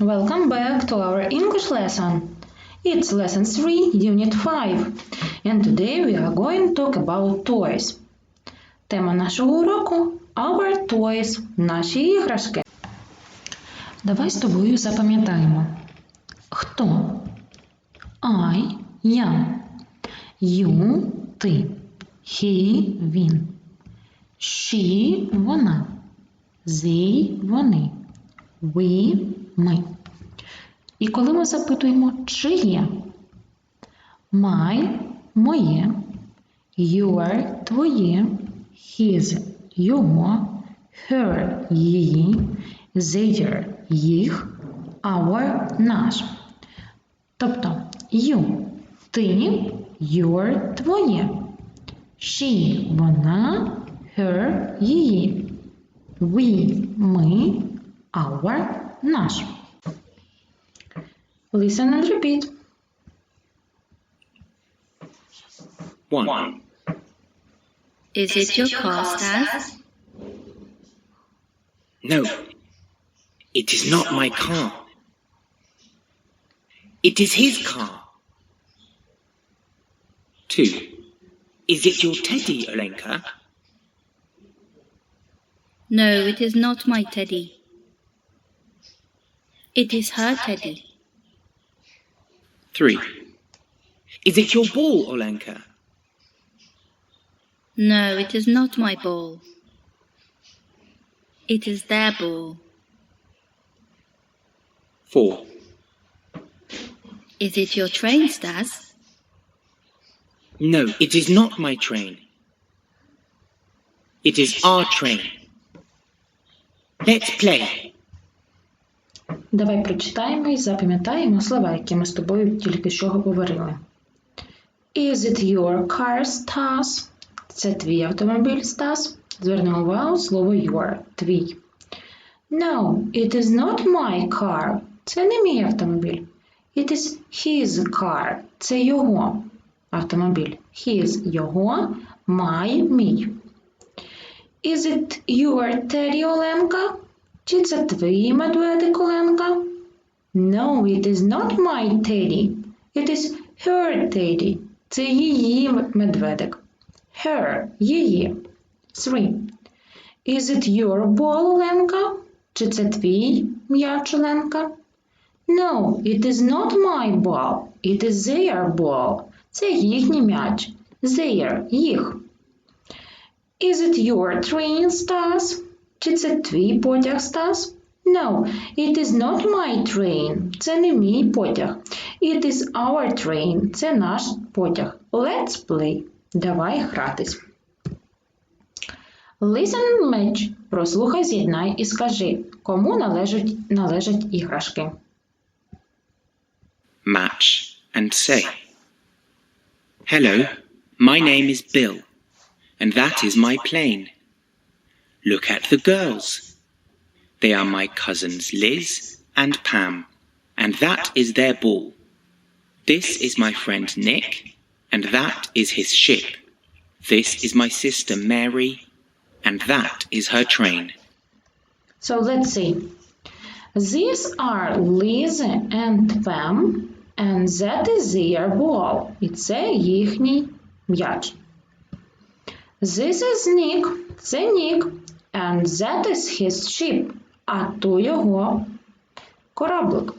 welcome back to our English lesson. It's lesson 3, unit 5. And today we are going to talk about toys. Тема нашого уроку Our toys, наші іграшки. Давай з тобою запам'ятаємо. Хто? I – я. You – ти. He – він. She – вона. They – вони. We – ми. І коли ми запитуємо чиє? My – моє. Your – твоє. His – його. Her – її. Their – їх. Our – наш. Тобто you – ти, your – твоє. She – вона, her – її. We – ми, our – nós. Listen and repeat. One. One. Is, Is it your, your car, Stas? No. It is not my car. It is his car. Two. Is it your teddy, Olenka? No, it is not my teddy. It is her teddy. 3. Is it your ball, Olenka? No, it is not my ball. It is their ball. 4. Is it your train, Stas? No, it is not my train. It is our train. Let's play. Давай прочитаємо і запам'ятаємо слова, які ми з тобою тільки що говорили. Is it your car, Stas? Це твій автомобіль, Стас. Зверни увагу слово your – твій. No, it is not my car. Це не мій автомобіль. It is his car. Це його автомобіль. His – його, my – мій. Is it your Teddy Оленка? Чи це твій медведик Оленка? No, it is not my teddy. It is her teddy. Це її медведик. Her – її. Three. Is it your ball, Оленка? Чи це твій м'яч, Оленка? No, it is not my ball. It is their ball. Це їхній м'яч. Their – їх. Is it your train, Stas? Чи це твій потяг, Стас? No, it is not my train. Це не мій потяг. It is our train. Це наш потяг. Let's play. Давай гратись. Listen match. Прослухай, з'єднай і скажи, кому належать, належать іграшки. Match and say. Hello, my name is Bill, and that is my plane. Look at the girls. They are my cousins Liz and Pam, and that is their ball. This is my friend Nick, and that is his ship. This is my sister Mary, and that is her train. So let's see. These are Liz and Pam, and that is their ball. І це їхній м'яч. This is Nick. Це Нік. And that is his ship. А то його кораблик.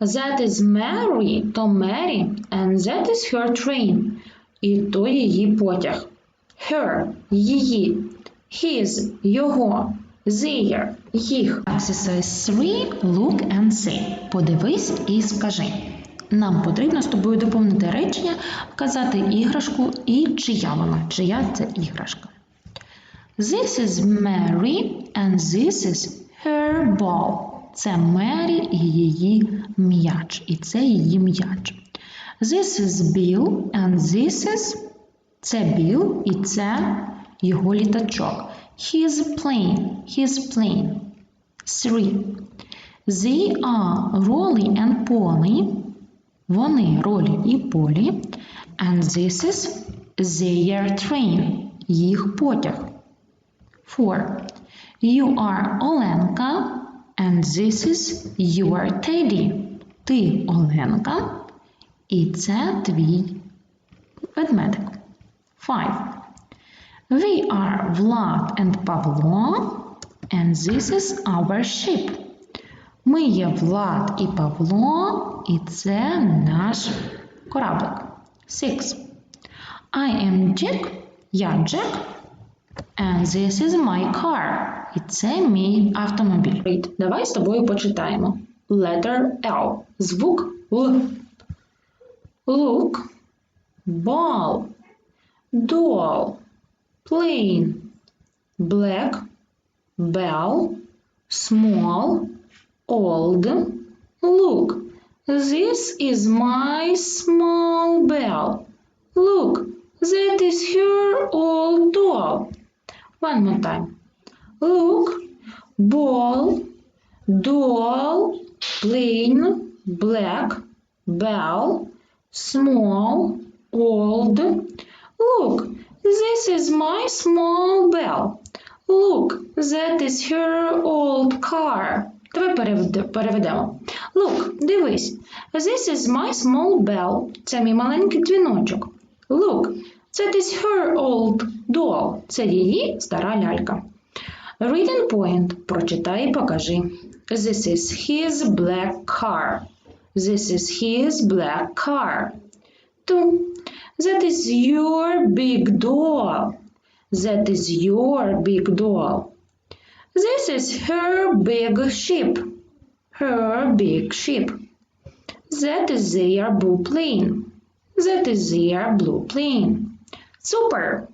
That is Mary, то Мері, and that is her train. І то її потяг. Her – її. His – його. Their – їх. Exercise 3. Look and say. Подивись і скажи. Нам потрібно з тобою доповнити речення, вказати іграшку і чия вона. Чия це іграшка. This is Mary and this is her ball. Це Мері і її м'яч. І це її м'яч. This is Bill and this is це Біл і це його літачок. His plane. His plane. Three. They are Rolly and Polly. Вони Ролі і Полі. And this is their train. Їх потяг. Four. You are and And this is your teddy. Ти Оленка, і це твій ведмедик. Five. We are Vlad and Pavlo, and this is our ship. Ми є Влад і Павло, і це наш кораблик. Six. I am Jack, я Джек, and this is my car. І це мій автомобіль. Read. Давай з тобою почитаємо. Letter L. Звук Л. Look, ball, doll, plane, black, bell, small, old. Look, this is my small bell. Look, that is her old doll. One more time. Look, ball, doll, plain, black, bell, small, old. Look, this is my small bell. Look, that is her old car. Давай перевед- переведемо. Look, дивись. This is my small bell. Це мій маленький дзвіночок. Look, that is her old doll. Це її стара лялька. Reading point. Прочитай і покажи. This is his black car. This is his black car. Two. That is your big doll. That is your big doll. This is her big ship. Her big ship. That is their blue plane. That is their blue plane. Super.